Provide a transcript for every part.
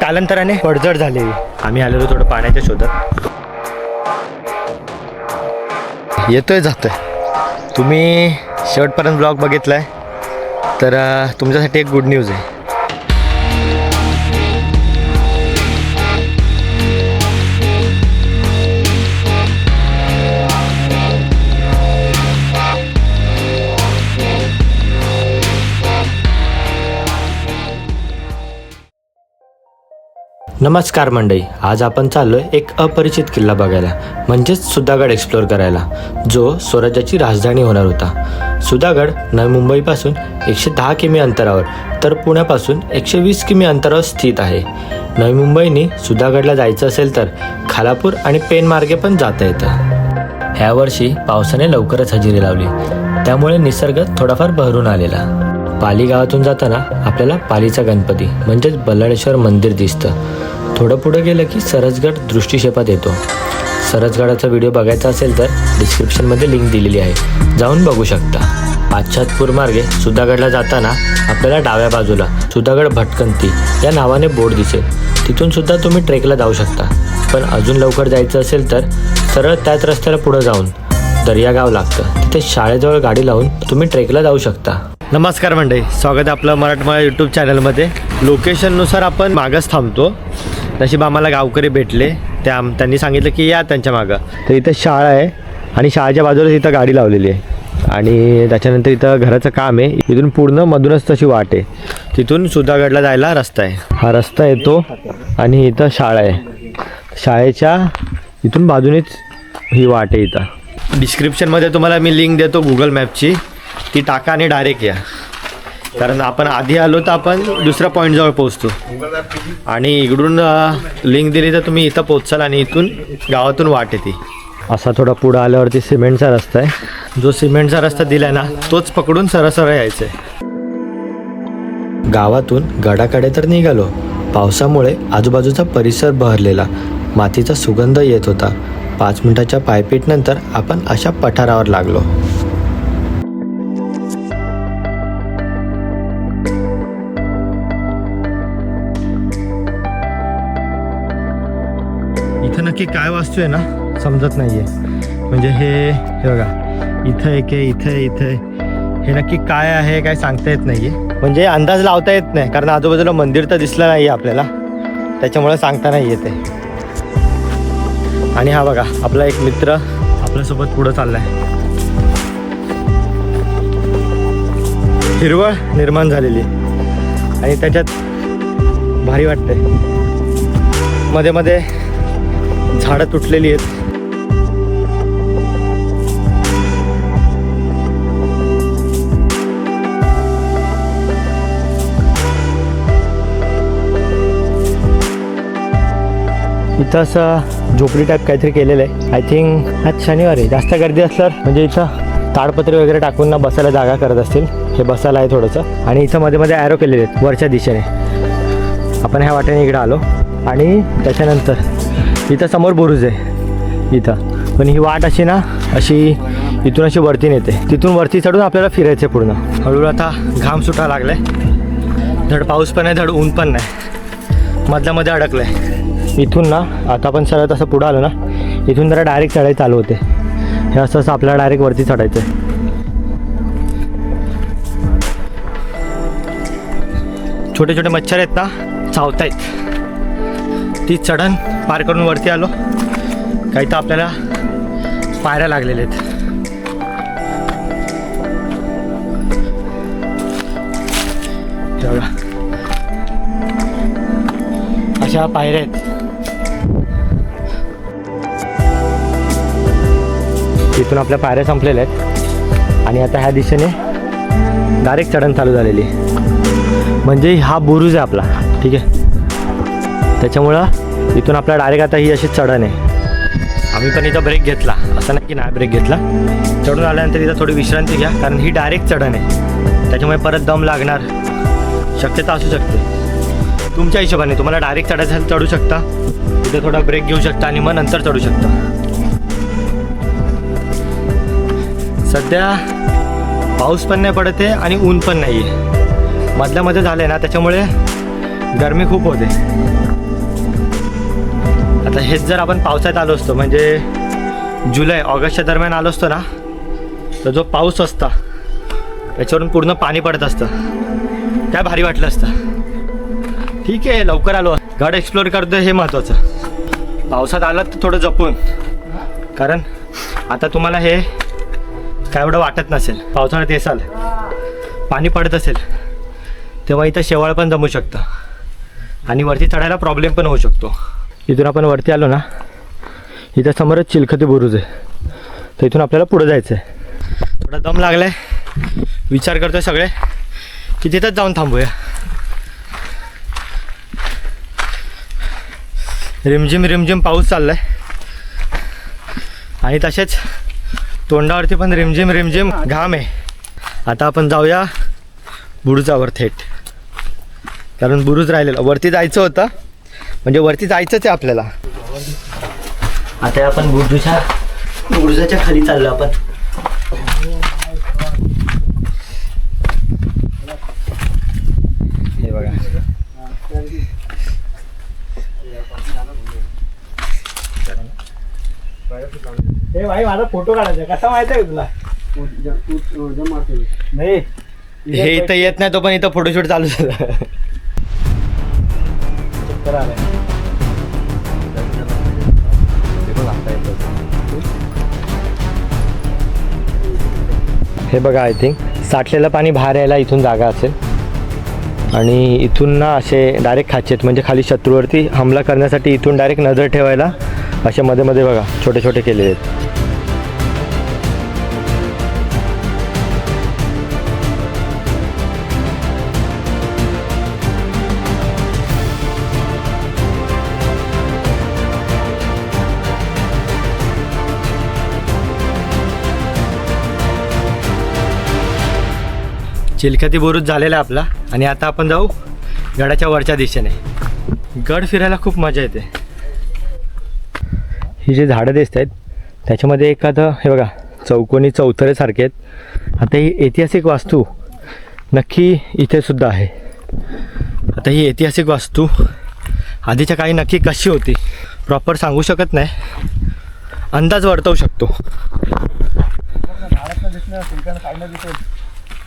कालांतराने पडझड झालेली आम्ही आलेलो थोडं पाण्याच्या शोधात. येतोय जातोय. तुम्ही शेवटपर्यंत ब्लॉग बघितलाय. तर तुमच्यासाठी एक गुड न्यूज आहे. नमस्कार मंडळी आज आपण चाललोय एक अपरिचित किल्ला बघायला म्हणजेच सुधागड एक्सप्लोअर करायला जो स्वराज्याची राजधानी होणार होता. सुधागड नवी मुंबईपासून एकशे दहा किमी अंतरावर तर पुण्यापासून एकशे वीस किमी अंतरावर स्थित आहे. नवी मुंबईने सुधागडला जायचं असेल तर खालापूर आणि पेनमार्गे पण जाता येतं. ह्या वर्षी पावसाने लवकरच हजेरी लावली. त्यामुळे निसर्ग थोडाफार बहरून आलेला. पाली गावातून जाताना आपल्याला पालीचा गणपती म्हणजेच बल्लाळेश्वर मंदिर दिसतं. थोडं पुढं गेलं की सरसगड दृष्टिक्षेपात येतो. सरसगडाचा व्हिडिओ बघायचा असेल तर डिस्क्रिप्शनमध्ये लिंक दिलेली आहे. जाऊन बघू शकता. पाश्चातपूर मार्गे सुधागडला जाताना आपल्याला डाव्या बाजूला सुधागड भटकंती या नावाने बोर्ड दिसेल. तिथून सुद्धा तुम्ही ट्रेकला जाऊ शकता. पण अजून लवकर जायचं असेल तर सरळ त्याच रस्त्याला पुढं जाऊन दर्यागाव लागतं. तिथे शाळेजवळ गाडी लावून तुम्ही ट्रेकला जाऊ शकता. नमस्कार मंडळी स्वागत आहे आपलं मराठमोळा यूट्यूब चॅनलमध्ये लोकेशननुसार आपण मागंच थांबतो. नशीब आम्हाला गावकरी भेटले. त्या त्यांनी सांगितलं की या त्यांच्या मागं. तर इथं शाळा आहे आणि शाळेच्या बाजूलाच इथं गाडी लावलेली आहे. आणि त्याच्यानंतर इथं घराचं काम आहे. इथून पूर्ण मधूनच तशी वाट आहे. तिथून सुधागडला जायला रस्ता आहे. हा रस्ता येतो आणि इथं शाळा आहे. शाळेच्या इथून बाजूनेच ही वाट आहे इथं. डिस्क्रिप्शनमध्ये तुम्हाला मी लिंक देतो गुगल मॅपची ती टाका आणि डायरेक्ट या. कारण आपण आधी आलो तर आपण दुसऱ्या पॉईंटजवळ पोहोचतो. आणि इकडून लिंक दिली तर तुम्ही इथं पोहोचाल आणि इथून गावातून वाट येते. असा थोडा पुढं आल्यावरती सिमेंटचा रस्ता आहे. जो सिमेंटचा रस्ता दिला ना तोच पकडून सरसर यायचं आहे गावातून गडाकडे तर निघालो. पावसामुळे आजूबाजूचा परिसर बहरलेला. मातीचा सुगंध येत होता. पाच मिनिटाच्या पायपीटनंतर आपण अशा पठारावर लागलो. नक्की काय वास्तू आहे ना समजत नाही आहे म्हणजे हे हे बघा इथं एक आहे इथं आहे, इथं आहे. हे नक्की काय आहे काय सांगता येत नाही आहे म्हणजे अंदाज लावता येत नाही कारण आजूबाजूला मंदिर तर दिसलं आहे आपल्याला. त्याच्यामुळे सांगता नाही येते आणि हा बघा आपला एक मित्र आपल्यासोबत पुढं चाललाय. हिरवळ निर्माण झालेली आणि त्याच्यात भारी वाटते मध्ये मध्ये झाडं तुटलेली आहेत. इथं असं झोपडी टाईप काहीतरी केलेलं आहे. आय थिंक आज शनिवार आहे. जास्त गर्दी असल्यावर म्हणजे इथं ताडपत्री वगैरे टाकून ना बसायला जागा करत असतील. हे बसायला आहे थोडंसं. आणि इथं मध्ये मध्ये ॲरो केलेले आहेत वरच्या दिशेने. आपण ह्या वाटेने इकडं आलो. आणि त्याच्यानंतर इथं समोर बुरुज आहे. इथं. पण ही वाट अशी ना अशी इथून अशी वरती नेते. तिथून वरती चढून आपल्याला फिरायचं आहे पूर्ण. हळूहळू आता घाम सुटा लागलाय. धड पाऊस पण आहे धड ऊन पण नाही. मधल्यामध्ये अडकलंय. इथून ना आता आपण सरळ तसं पुढं आलो ना इथून जरा डायरेक्ट चढाई चालू होते. हे असं असं आपल्याला डायरेक्ट वरती चढायचं आहे छोटे छोटे मच्छर आहेत ना चावतायत. ती चढण पार करून वरती आलो. काही तर आपल्याला पायऱ्या लागलेल्या आहेत. अशा पायऱ्या आहेत. तिथून आपल्या पायऱ्या संपलेल्या आहेत. आणि आता ह्या दिशेने डायरेक्ट चढण चालू झालेली आहे. म्हणजे हा बुरुज आहे आपला. ठीक आहे. त्याच्यामुळं इथून आपला डायरेक्ट आता ही अशी चढण आहे. आम्ही पण इथं ब्रेक घेतला. असं नाही की नाही ब्रेक घेतला. चढून आल्यानंतर इथं थोडी विश्रांती घ्या कारण ही डायरेक्ट चढण आहे. त्याच्यामुळे परत दम लागणार. शक्यता असू शकते. तुमच्या हिशोबाने तुम्हाला डायरेक्ट चढायचं असेल चढू शकता. इथे थोडा ब्रेक घेऊ शकता आणि मग नंतर चढू शकता. सध्या पाऊस पण नाही पडत आहे आणि ऊन पण नाही आहे मधल्या मध्ये झाले ना त्याच्यामुळे गरमी खूप होते. आता हेच जर आपण पावसात आलो असतो म्हणजे जुलै ऑगस्टच्या दरम्यान आलो असतो ना तर जो पाऊस असता त्याच्यावरून पूर्ण पाणी पडत असतं. त्या भारी वाटलं असतं. ठीक आहे लवकर आलो. गड एक्सप्लोअर करतो हे महत्त्वाचं पावसात आलात तर थोडं जपून. कारण आता तुम्हाला हे काय एवढं वाटत नसेल. पावसाळ्यात येसाल पाणी पडत असेल तेव्हा इथं शेवाळ पण जमू शकतं. आणि वरती चढायला प्रॉब्लेम पण होऊ शकतो. इथून आपण वरती आलो ना इथं समोरच चिलखती बुरुज आहे. तर इथून आपल्याला पुढं जायचं आहे थोडा दम लागला आहे विचार करतोय सगळे की तिथंच जाऊन थांबूया. रिमझिम रिमझिम पाऊस चाललाय. आणि तसेच तोंडावरती पण रिमझिम रिमझिम घाम आहे. आता आपण जाऊया बुरुजावर थेट. कारण बुरुज राहिलेला वरती जायचं होतं. म्हणजे वरती जायचंच आहे आपल्याला. आता आपण बुरुजा बुरुजाच्या खाली चाललो आपण. हे बघा. हे भाई माझा फोटो काढायचा. कसा माहिती आहे तुला? नाही. हे इथं येत नाही तो पण इथं फोटोशूट चालू झालं. हे बघा आय थिंक साठलेलं पाणी बाहेर यायला इथून जागा असेल. आणि इथून ना असे डायरेक्ट खाचेत म्हणजे खाली शत्रूवरती हमला करण्यासाठी इथून डायरेक्ट नजर ठेवायला असे मध्ये मध्ये बघा छोटे छोटे केलेले आहेत. चिलखती बुरुज झालेला आहे आपला. आणि आता आपण जाऊ गडाच्या वरच्या दिशेने. गड फिरायला खूप मजा येते. ही जी झाडं दिसत आहेत त्याच्यामध्ये एखादं हे बघा चौकोनी चौथरेसारखे आहेत. आता ही ऐतिहासिक वास्तू नक्की इथे सुद्धा आहे. आता ही ऐतिहासिक वास्तू आधीच्या काही नक्की कशी होती प्रॉपर सांगू शकत नाही. अंदाज वर्तवू शकतो.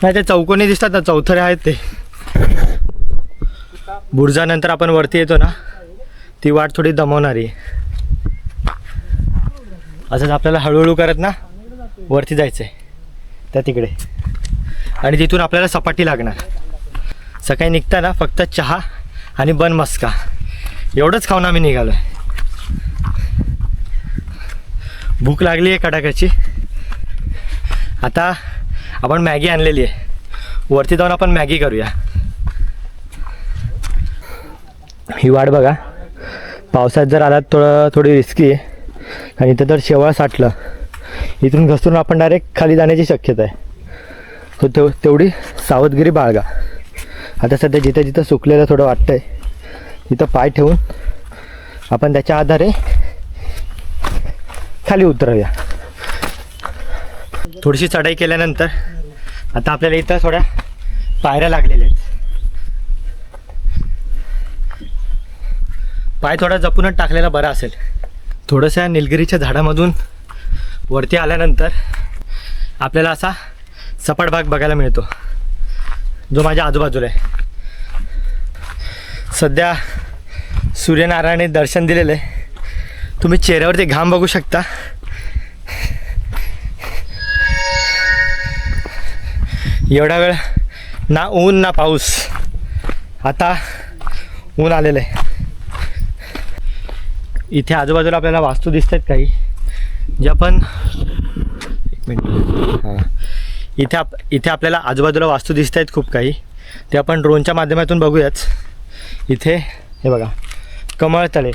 नाही ते चौकोनी दिसतात ना चौथरे आहेत ते. बुर्जानंतर आपण वरती येतो ना ती वाट थोडी दमवणारी असंच आपल्याला हळूहळू करत ना वरती जायचं आहे त्या तिकडे. आणि तिथून आपल्याला सपाटी लागणार. सकाळी निघताना फक्त चहा आणि बन मस्का. एवढंच खाऊन आम्ही निघालो आहे भूक लागली आहे कडाक्याची. आता आपण मॅगी आणलेली आहे. वरती जाऊन आपण मॅगी करूया. ही वाट बघा. पावसात जर आलात थोडं थोडी रिस्की आहे. आणि इथं जर शेवाळ साठलं. इथून घसरून आपण डायरेक्ट खाली जाण्याची शक्यता आहे. सो तेव तेवढी सावधगिरी बाळगा. आता सध्या जिथं जिथं सुकलेलं थोडं वाटतं आहे तिथं पाय ठेवून आपण त्याच्या आधारे खाली उतरूया. थोडीशी चढाई केल्यानंतर आता आपल्याला इथं थोड्या पायऱ्या लागलेल्या आहेत. पाय थोडा जपूनच टाकलेला बरा असेल. थोडंसं निलगिरीच्या झाडामधून वरती आल्यानंतर आपल्याला असा सपाट भाग बघायला मिळतो. जो माझ्या आजूबाजूला आहे. सध्या सूर्यनारायणाने दर्शन दिलेलं आहे. तुम्ही चेहऱ्यावरती घाम बघू शकता. एवढा वेळ ना ऊन ना पाऊस. आता ऊन आलेलं आहे. इथे आजूबाजूला आपल्याला वास्तू दिसत आहेत काही. जे आपण एक मिनिट. हां. इथे आप इथे आपल्याला आजूबाजूला वास्तू दिसत आहेत खूप काही. ते आपण ड्रोनच्या माध्यमातून बघूयाच इथे हे बघा. कमळतळे.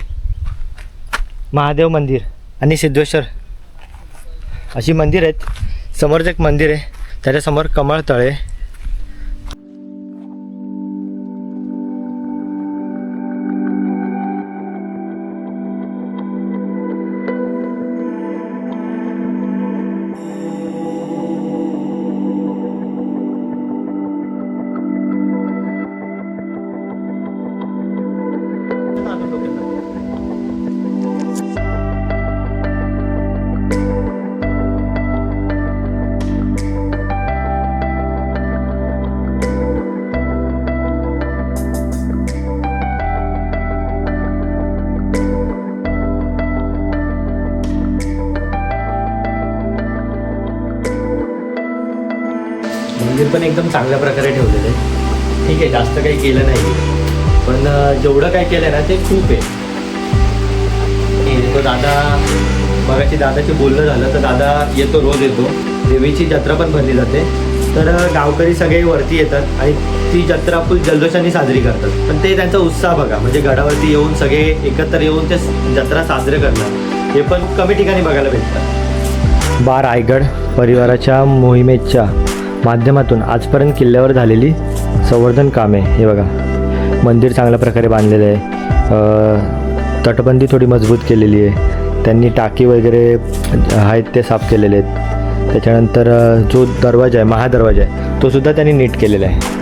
महादेव मंदिर आणि सिद्धेश्वर. अशी मंदिर आहेत. समोरच एक मंदिर आहे. त्याच्यासमोर कमळ तळे चांगल्या प्रकारे ठेवलेलं आहे ठीक आहे जास्त काही केलं नाही. पण जेवढं काय केलं आहे ना ते खूप आहे. आणि तो दादा मगाशी दादाचे बोलणं झालं तर दादा येतो रोज येतो. देवीची जत्रा पण भरली जाते. तर गावकरी सगळे वरती येतात आणि ती जत्रा फुल जल्लोषाने साजरी करतात. पण ते त्यांचा उत्साह बघा म्हणजे गडावरती येऊन सगळे एकत्र येऊन ते जत्रा साजरे करणार हे पण कमी ठिकाणी बघायला भेटतं बार रायगड परिवाराच्या मोहिमेच्या माध्यमातून आजपर्यंत किल्ल्यावर झालेली संवर्धन कामे हे बघा. मंदिर चांगल्या प्रकारे बांधलेलं आहे. तटबंदी थोडी मजबूत केलेली आहे. त्यांनी टाकी वगैरे आहेत ते साफ केलेले आहेत. त्याच्यानंतर जो दरवाजा आहे महादरवाजा आहे तो सुद्धा त्यांनी नीट केलेला आहे.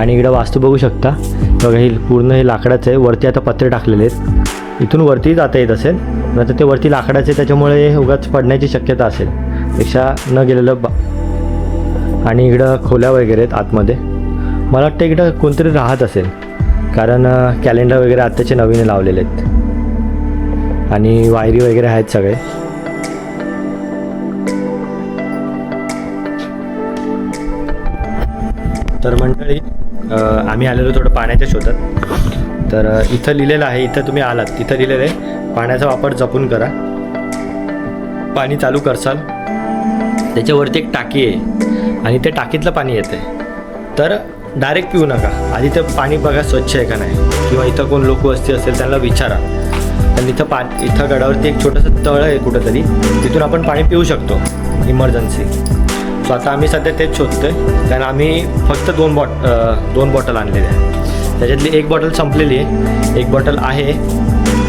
आणि इकडं वास्तू बघू शकता. बघा हे पूर्ण हे लाकडाचं आहे. वरती आता पत्रे टाकलेले आहेत. इथून वरती जाता येत असेल. नंतर ते वरती लाकडाचे त्याच्यामुळे उगाच पडण्याची शक्यता असेल. पेक्षा न गेलेलं बा आणि इकडं खोल्या वगैरे आहेत आतमध्ये. मला वाटतं इकडं कोणतरी राहत असेल. कारण कॅलेंडर वगैरे आत्ताचे नवीन लावलेले आहेत. आणि वायरी वगैरे आहेत सगळे. तर मंडळी आम्ही आलेलो थोडं पाण्याच्या शोधात. तर इथं लिहिलेलं आहे इथं तुम्ही आलात तिथं लिहिलेलं आहे पाण्याचा वापर जपून करा. पाणी चालू करसाल. त्याच्यावरती एक टाकी आहे. आणि ते टाकीतलं पाणी येतं आहे तर डायरेक्ट पिऊ नका. आधी ते पाणी बघा स्वच्छ आहे का नाही. किंवा इथं कोण लोक वस्ती असेल त्यांना विचारा. आणि इथं पा इथं गडावरती एक छोटंसं तळ आहे कुठंतरी. तिथून आपण पाणी पिऊ शकतो. इमर्जन्सी सो आता आम्ही सध्या तेच शोधतो आहे कारण आम्ही फक्त दोन बॉट दोन बॉटल आणलेल्या आहे त्याच्यातली एक बॉटल संपलेली आहे. एक बॉटल आहे.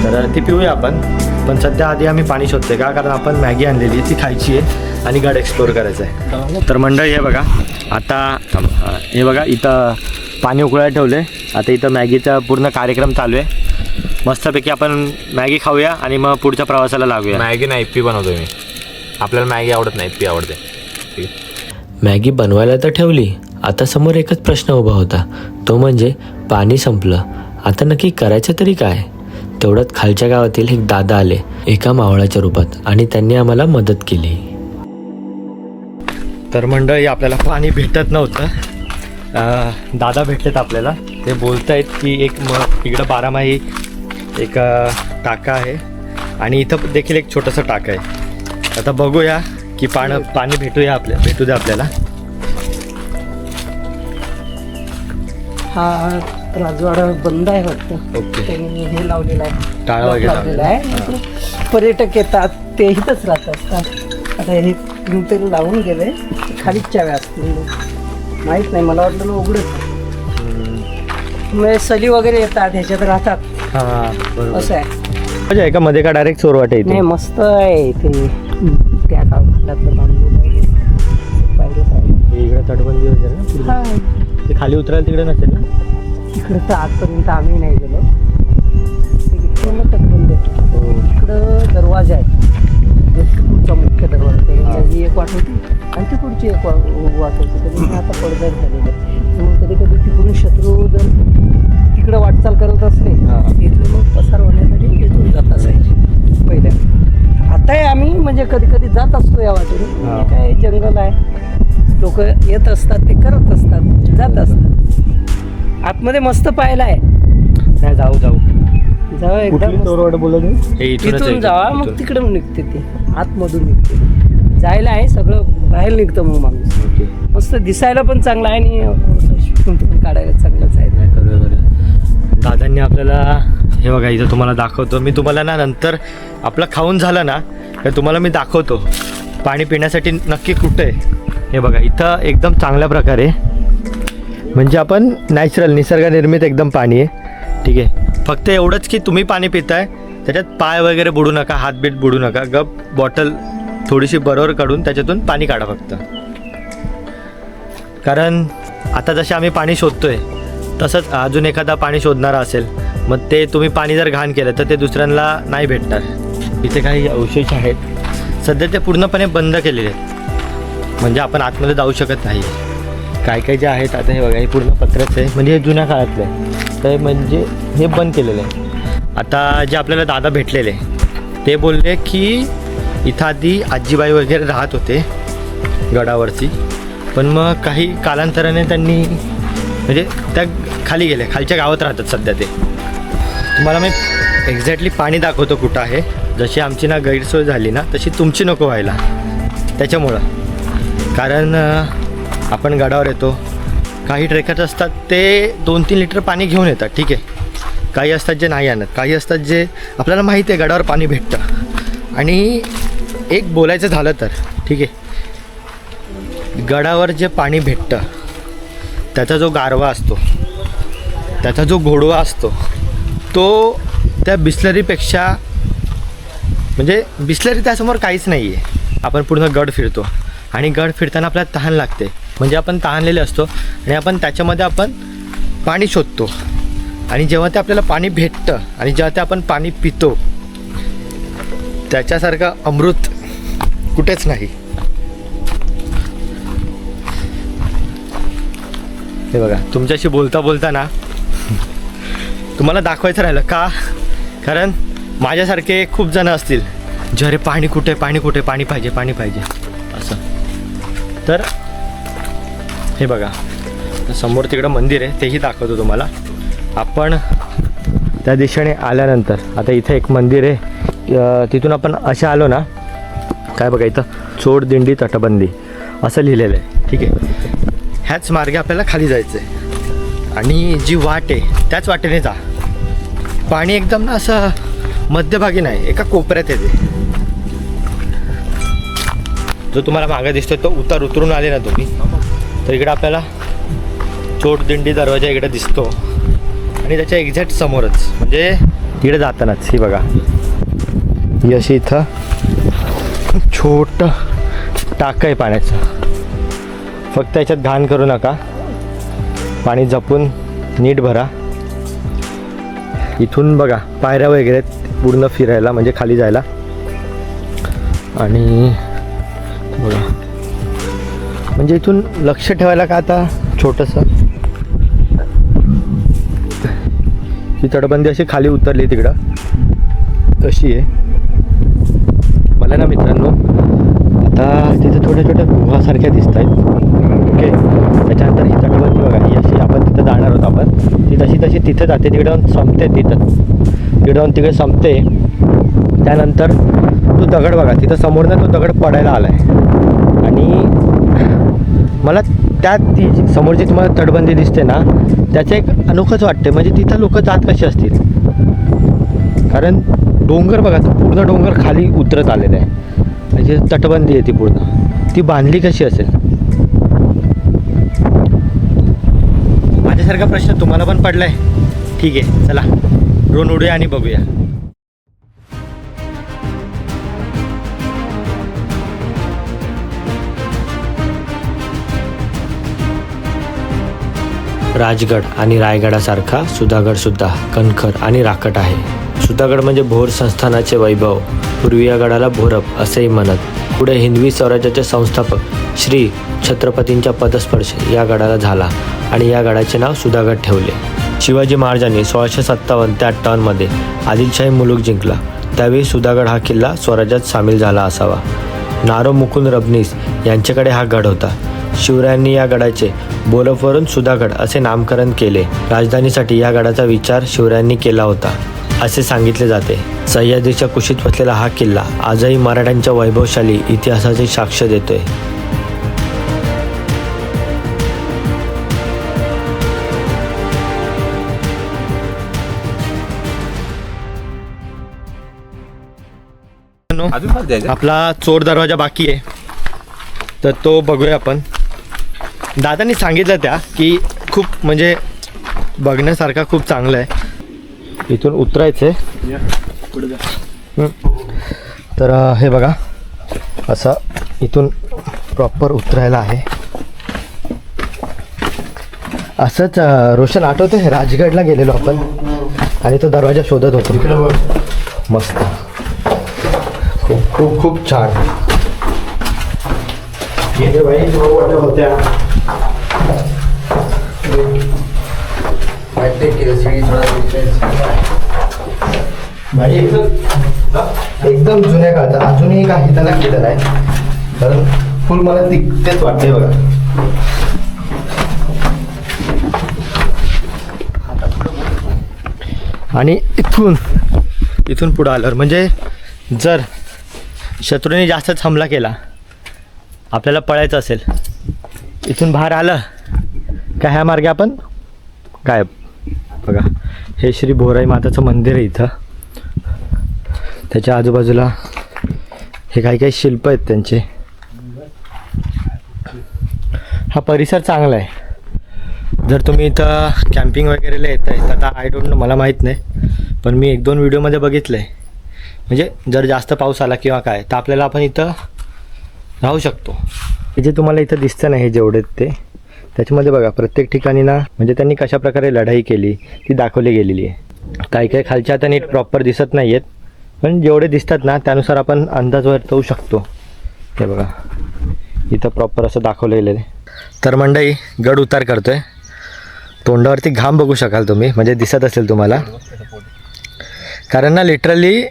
तर ती पिऊया आपण. पण सध्या आधी आम्ही पाणी शोधतोय का? कारण आपण मॅगी आणलेली आहे ती खायची आहे आणि गड एक्सप्लोअर करायचं आहे. तर मंडळी हे बघा आता हा, बघा इथं पाणी उकळायला ठेवलं आहे आता इथं मॅगीचा पूर्ण कार्यक्रम चालू आहे. मस्तपैकी आपण मॅगी खाऊया आणि मग पुढच्या प्रवासाला लागूया. मॅगी नाही इप्पी बनवतोय मी. आपल्याला मॅगी आवडत नाही इप्पी आवडते. मॅगी बनवायला तर ठेवली. आता समोर एकच प्रश्न उभा होता. तो म्हणजे पाणी संपलं. आता नक्की करायचं तरी काय? तेवढ्यात खालच्या गावातील एक दादा आले एका मावळाच्या रूपात आणि त्यांनी आम्हाला मदत केली. तर मंडळी आपल्याला पाणी भेटत नव्हतं. दादा भेटलेत आपल्याला. ते बोलत आहेत की एक म इकडं बारामाही एक टाका आहे. आणि इथं देखील एक छोटंसं टाकं आहे. आता बघूया की पाणी पाणी भेटूया आपल्या भेटू द्या आपल्याला. हा राजवाडा बंद आहे वाटतं. ओके. त्यांनी हे लावलेलं आहे. टाळं वगैरे लावलेलं आहे. पर्यटक येतात ते इथंच राहतात आता हे कोणतरी लावून गेले. खालीच चाव्या असतील माहीत नाही मला वाटलं ना उघडत म्हणजे सली वगैरे येतात ह्याच्यात राहतात. हां बरोबर. असं आहे. मजा आहे का? मध्ये का डायरेक्ट चोरवाट नाही येते मस्त आहे ते त्या काळातलं बांधलेलं आहे. पाहिलं पाहिजे इकडे तटबंदी वगैरे ना? पूर्ण. हा. ते खाली उतरायला तिकडे नसेल ना? इकडं तर आजपर्यंत आम्ही नाही गेलो. पूर्ण तटबंद आहे. इकडं दरवाजा आहे. पुढचा मुख्य दरवाजा ही. एक वाट होती. आणि ती पुढची एक वाट होती. कधी आता पडझड झालेलं आहे. म्हणून कधी कधी तिकडून शत्रू जर तिकडं वाटचाल करत असले. इथले मग पसार होण्यासाठी इथून जात असायचे. पहिल्या. आताही आम्ही म्हणजे कधी कधी जात असतो या वाटेने. काय जंगल आहे. लोक येत असतात ते करत असतात जात असतात. आतमध्ये मस्त पाहायला आहे नाही जाऊ जाऊ जाऊ एकदा कुठली मस्त. चोरवाट बोलत आहे? हे इथूनच इथून आहे. जावा मग इथून. तिकडून निघते ते आतमधून निघते जायला आहे सगळं बाहेर निघतं मग माणूस ओके. मस्त दिसायला पण चांगलं आहे आणि पण काढायला चांगलंच आहे नाही, करूया, करूया. दादांनी आपल्याला हे बघा इथं तुम्हाला दाखवतो मी तुम्हाला ना नंतर आपलं खाऊन झालं ना तर तुम्हाला मी दाखवतो पाणी पिण्यासाठी नक्की कुठं आहे हे बघा इथं एकदम चांगल्या प्रकारे म्हणजे आपण नॅचरल निसर्गनिर्मित एकदम पाणी आहे. ठीक आहे. फक्त एवढंच की तुम्ही पाणी पिताय त्याच्यात पाय वगैरे बुडू नका हातबीत बुडू नका गप बॉटल थोडीशी बरोबर काढून त्याच्यातून पाणी काढा फक्त. कारण आता जसे आम्ही पाणी शोधतोय तसंच अजून एखादा पाणी शोधणारा असेल मग ते तुम्ही पाणी जर घाण केलं तर ते दुसऱ्यांना नाही भेटणार. इथे काही अवशेष आहेत. सध्या ते पूर्णपणे बंद केलेले आहेत. म्हणजे आपण आतमध्ये जाऊ शकत नाही. काय काय जे आहेत आता हे बघा हे पूर्ण पत्रच आहे. म्हणजे हे जुन्या काळातलं आहे. तर म्हणजे हे बंद केलेलं आहे. आता जे आपल्याला दादा भेटलेले ते बोलले की इथं आधी आजीबाई वगैरे राहत होते गडावरती. पण मग काही कालांतराने त्यांनी म्हणजे त्या खाली गेल्या खालच्या गावात राहतात सध्या ते. तुम्हाला मी एक्झॅक्टली पाणी दाखवतो कुठं आहे. जशी आमची ना गैरसोय झाली ना तशी तुमची नको व्हायला. त्याच्यामुळं. कारण आपण गडावर येतो. काही ट्रेकर्स असतात ते दोन तीन लिटर पाणी घेऊन येतात ठीक आहे. काही असतात जे नाही आणत काही असतात जे आपल्याला माहिती आहे गडावर पाणी भेटतं. आणि एक बोलायचं झालं तर ठीक आहे. गडावर जे पाणी भेटतं त्याचा जो गारवा असतो त्याचा जो घोडवा असतो तो त्या बिस्लरीपेक्षा म्हणजे बिस्लरी त्यासमोर काहीच नाही आहे आपण पूर्ण गड फिरतो. आणि गड फिरताना आपल्याला तहान लागते. म्हणजे आपण तहानलेले असतो आणि आपण त्याच्यामध्ये आपण पाणी शोधतो. आणि जेव्हा ते आपल्याला पाणी भेटतं आणि जेव्हा ते आपण पाणी पितो त्याच्यासारखं अमृत कुठेच नाही. हे बघा तुमच्याशी बोलता बोलता ना तुम्हाला दाखवायचं राहिलं का? कारण माझ्यासारखे खूप जण असतील जरे पाणी कुठे पाणी कुठे पाणी पाहिजे पाणी पाहिजे. असं. तर हे बघा समोर तिकडं मंदिर आहे तेही दाखवतो तुम्हाला. आपण त्या दिशेने आल्यानंतर आता इथे एक मंदिर आहे तिथून आपण अशा आलो ना काय बघा इथं चोड दिंडी तटबंदी असं लिहिलेलं आहे ठीक आहे. ह्याच मार्गे आपल्याला खाली जायचं आहे आणि जी वाट आहे त्याच वाटेने जा. पाणी एकदम ना असं मध्यभागी नाही एका कोपऱ्यात येते. जो तुम्हाला मागं दिसतोय तो उतार उतरून आले ना तुम्ही. तर इकडे आपल्याला चोट दिंडी दरवाजा इकडे दिसतो. आणि त्याच्या एक्झॅक्ट समोरच म्हणजे तिकडे जातानाच ही बघा. ही अशी इथं छोट टाक आहे पाण्याचं. फक्त याच्यात घाण करू नका. पाणी जपून नीट भरा. इथून बघा पायऱ्या वगैरे पूर्ण फिरायला म्हणजे खाली जायला. आणि म्हणजे इथून लक्ष ठेवायला का आता छोटंसं? ही तटबंदी अशी खाली उतरली तिकडं. तशी आहे? मला ना मित्रांनो आता तिथे छोट्या छोट्या गुहासारख्या दिसत आहेत ओके त्याच्यानंतर ही तटबंदी बघा ही अशी आपण तिथं जाणार आहोत आपण. ती तशी तशी तिथं जाते तिकडे जाऊन संपते तिथं. तिकडे जाऊन तिकडे संपते. त्यानंतर तो दगड बघा तिथं समोरनं तो दगड पडायला आला आहे मला त्यात ती जी समोरची तुम्हाला तटबंदी दिसते ना त्याचं एक अनोखंच वाटते म्हणजे तिथं लोक जात कशी असतील? कारण डोंगर बघा तो पूर्ण डोंगर खाली उतरत आलेला आहे. म्हणजे तटबंदी आहे ती पूर्ण. ती बांधली कशी असेल? माझ्यासारखा प्रश्न तुम्हाला पण पडला आहे ठीक आहे चला. ड्रोन उडूया आणि बघूया. राजगड आणि रायगडासारखा सुधागड सुद्धा कणखर आणि राखट आहे. सुधागड म्हणजे भोर संस्थानाचे वैभव. पूर्वी या गडाला भोरप असेही म्हणत. पुढे हिंदवी स्वराज्याचे संस्थापक श्री छत्रपतींच्या पदस्पर्श या गडाला झाला आणि या गडाचे नाव सुधागड ठेवले. शिवाजी महाराजांनी सोळाशे सत्तावन्न ते अठ्ठावन्नमध्ये आदिलशाही मुलूक जिंकला. त्यावेळी सुधागड हा किल्ला स्वराज्यात सामील झाला असावा. नारो मुकुंद रबनीस यांच्याकडे हा गड होता. शिवरायांनी या गडाचे बोलफवरून सुधागड असे नामकरण केले. राजधानीसाठी या गडाचा विचार शिवरायांनी केला होता असे सांगितले जाते. सह्याद्रीच्या कुशीत वसलेला हा किल्ला आजही मराठ्यांच्या वैभवशाली इतिहासाची साक्ष देतोय. आपला चोर दरवाजा बाकी आहे. तर तो बघूया आपण. दादांनी सांगितलं त्या की खूप म्हणजे बघण्यासारखा खूप चांगलं आहे. इथून उतरायचं आहे तर हे बघा. असं इथून प्रॉपर उतरायला आहे. असंच रोशन आठवते राजगडला गेलेलो आपण. आणि तो दरवाजा शोधत होतो. मस्त. खूप खूप खूप छान. होत्या. भाई एकदम एकदम जुन्या काळात अजूनही काही त्याला केलं नाही कारण फुल मला तिकतेच वाटते बघा. आणि इथून इथून पुढं आल्यावर म्हणजे जर शत्रूने जास्तच हमला केला आपल्याला पळायचं असेल इथून बाहेर आलं का ह्या मार्गे आपण? गायब. बघा हे श्री बोराई माताचं मंदिर आहे इथं. त्याच्या आजूबाजूला हे काही काही शिल्प आहेत त्यांचे. हा परिसर चांगला आहे. जर तुम्ही इथं कॅम्पिंग वगैरेला येत आहे तर आता आय डोंट नो मला माहीत नाही. पण मी एक दोन व्हिडिओमध्ये बघितलं आहे म्हणजे जर जास्त पाऊस आला किंवा काय तर आपल्याला आपण इथं राहू शकतो. हे जे तुम्हाला इथं दिसतं नाही हे जेवढे ते त्याच्यामध्ये बघा प्रत्येक ठिकाणी ना म्हणजे त्यांनी कशा प्रकारे लढाई केली ती दाखवली गेलेली आहे. काही काही खालच्या आता नीट प्रॉपर दिसत नाही आहेत पण जेवढे दिसतात ना त्यानुसार आपण अंदाज वर्तवू शकतो. हे बघा इथं प्रॉपर असं दाखवलं गेलेलं आहे. तर मंडई गड उतार करतो आहे तोंडावरती घाम बघू शकाल तुम्ही म्हणजे दिसत असेल तुम्हाला. कारण ना लिटरली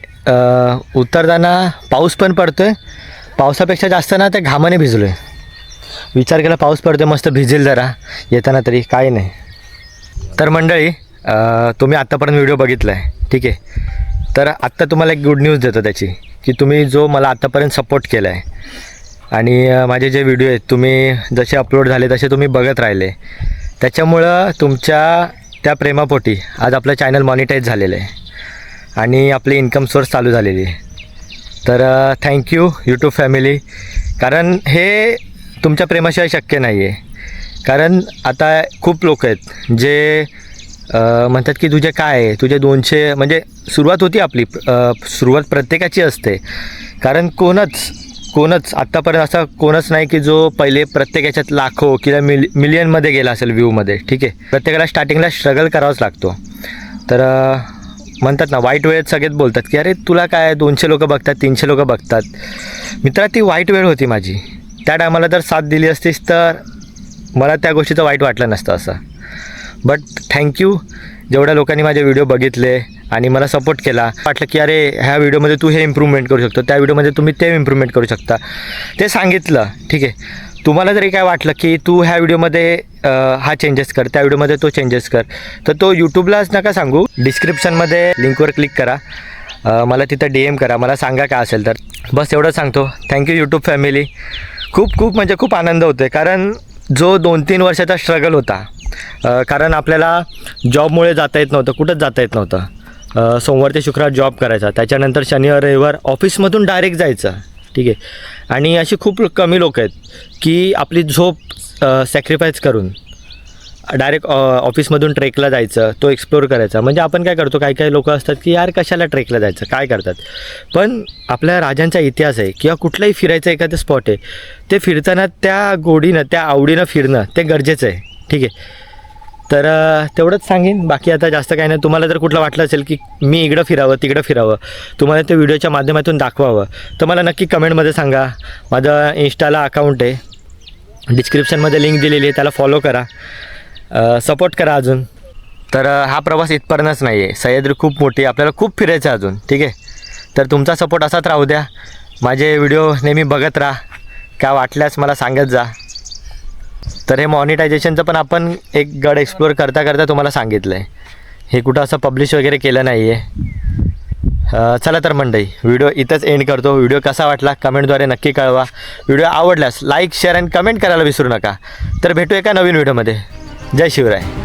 उतरताना पाऊस पण पडतो आहे पावसापेक्षा जास्त ना त्या घामाने भिजलो आहे विचार केला पाऊस पडतोय मस्त भिजेल जरा. येताना तरी काय नाही. तर मंडळी तुम्ही आत्तापर्यंत व्हिडिओ बघितला आहे ठीक आहे? तर आत्ता तुम्हाला एक गुड न्यूज देतो त्याची की तुम्ही जो मला आत्तापर्यंत सपोर्ट केला आहे आणि माझे जे व्हिडिओ आहेत तुम्ही जसे अपलोड झाले तसे तुम्ही बघत राहिले. त्याच्यामुळं तुमच्या त्या प्रेमापोटी आज आपलं चॅनल मॉनिटाईज झालेलं आहे. आणि आपली इन्कम सोर्स चालू झालेली आहे. तर थँक्यू यूट्यूब फॅमिली कारण हे तुमच्या प्रेमाशिवाय शक्य नाही आहे कारण आता खूप लोक आहेत जे म्हणतात की तुझे काय आहे? तुझे दोनशे म्हणजे सुरुवात होती आपली सुरुवात प्रत्येकाची असते. कारण कोणच कोणच आत्तापर्यंत असा कोणच नाही की जो पहिले प्रत्येक याच्यात लाखो किंवा मिल मिलियनमध्ये गेला असेल व्ह्यूमध्ये ठीक आहे? प्रत्येकाला स्टार्टिंगला स्ट्रगल करावाच लागतो. तर म्हणतात ना वाईट वेळेत सगळेच बोलतात की अरे तुला काय दोनशे लोक बघतात तीनशे लोक बघतात. मित्रा ती वाईट वेळ होती माझी. त्या टायमाला जर साथ दिली असतीस तर मला त्या गोष्टीचं वाईट वाटलं नसतं असं. बट थँक्यू जेवढ्या लोकांनी माझे व्हिडिओ बघितले आणि मला सपोर्ट केला वाटलं की अरे ह्या व्हिडिओमध्ये तू हे इम्प्रूव्हमेंट करू शकतो त्या व्हिडिओमध्ये तुम्ही ते इम्प्रूव्हमेंट करू शकता. ते सांगितलं ठीक आहे. तुम्हाला जरी काय वाटलं की तू ह्या व्हिडिओमध्ये हा चेंजेस कर त्या व्हिडिओमध्ये तो चेंजेस कर तर तो यूट्यूबलाच नका सांगू. डिस्क्रिप्शनमध्ये लिंकवर क्लिक करा. मला तिथं डी एम करा. मला सांगा काय असेल तर. बस एवढं सांगतो. थँक्यू यूट्यूब फॅमिली खूप खूप म्हणजे खूप आनंद होतो आहे कारण जो दोन तीन वर्षाचा स्ट्रगल होता कारण आपल्याला जॉबमुळे जाता येत नव्हतं कुठंच जाता येत नव्हतं. सोमवार ते शुक्रवार जॉब करायचा. त्याच्यानंतर शनिवार रविवार ऑफिसमधून डायरेक्ट जायचं. ठीक आहे. आणि अशी खूप कमी लोक आहेत की आपली झोप सॅक्रिफाईस करून डायरेक्ट ऑफिसमधून ट्रेकला जायचं तो एक्सप्लोर करायचा. म्हणजे आपण काय करतो काही काही लोक असतात की यार कशाला ट्रेकला जायचं? काय करतात? पण आपल्या राजांचा इतिहास आहे किंवा कुठलाही फिरायचं एखादं स्पॉट आहे ते फिरताना त्या गोडीनं त्या आवडीनं फिरणं ते गरजेचं आहे. ठीक आहे? तर तेवढंच सांगेन. बाकी आता जास्त काही नाही. तुम्हाला जर कुठलं वाटलं असेल की मी इकडं फिरावं तिकडं फिरावं तुम्हाला ते व्हिडिओच्या माध्यमातून दाखवावं तर मला नक्की कमेंटमध्ये सांगा. माझं इन्स्टाला अकाउंट आहे. डिस्क्रिप्शनमध्ये लिंक दिलेली आहे त्याला फॉलो करा. सपोर्ट करा अजून. तर हा प्रवास इथपर्यंतच नाही आहे सह्याद्री खूप मोठी आपल्याला खूप फिरायचं आहे अजून ठीक आहे? तर तुमचा सपोर्ट असाच राहू द्या. माझे व्हिडिओ नेहमी बघत राहा. काय वाटल्यास मला सांगत जा. तर हे मॉनिटायझेशनचं पण आपण एक गड एक्सप्लोअर करता करता तुम्हाला सांगितलं आहे हे कुठं असं पब्लिश वगैरे केलं नाही आहे चला तर मंडई व्हिडिओ इथंच एंड करतो. व्हिडिओ कसा वाटला कमेंटद्वारे नक्की कळवा. व्हिडिओ आवडल्यास लाईक शेअर अँड कमेंट करायला विसरू नका. तर भेटू एका नवीन व्हिडिओमध्ये जय शिवराय.